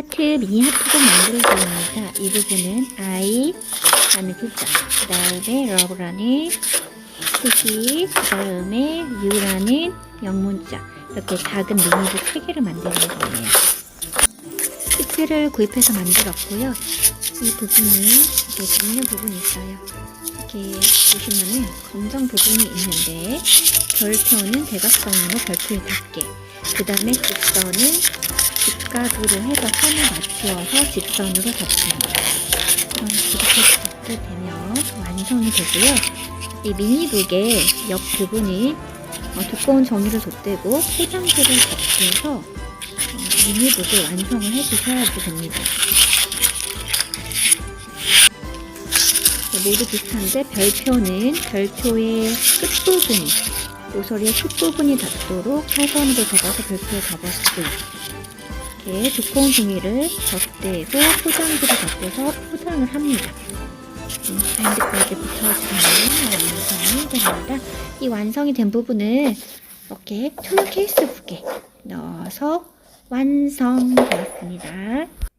하트, 미니 하트도 만들어줍니다. 이 부분은 I 라는 글자, 그 다음에 love라는 뜻이, 그 다음에 you라는 영문자, 이렇게 작은 미니북 3개를 만드는 거예요. 키트를 구입해서 만들었고요. 이 부분은 이제 접는 부분이 있어요. 이렇게 보시면은 검정 부분이 있는데 별표는 대각선으로 별표에 닿게 그 다음에 직선은 직각으로 해서 선을 맞추어서 직선으로 덮습니다. 그럼 이렇게 덮게 되면 완성이 되고요. 이 미니북의 옆 부분이 어, 두꺼운 종이를 덧대고 포장지를 덮여서 어, 미니북을 완성을 해주셔야지 됩니다. 모두 비슷한데 별표는 별표의 끝부분이 모서리의 끝부분이 닿도록 사선으로 접어서 별표에 접었고 이렇게 두꺼운 종이를 덧대고 포장지를 덧대서 포장을 합니다. 음, 가운데까지 붙여주면 완성이 됩니다. 이 완성이 된 부분을 이렇게 투명 케이스 북에 넣어서 완성되었습니다.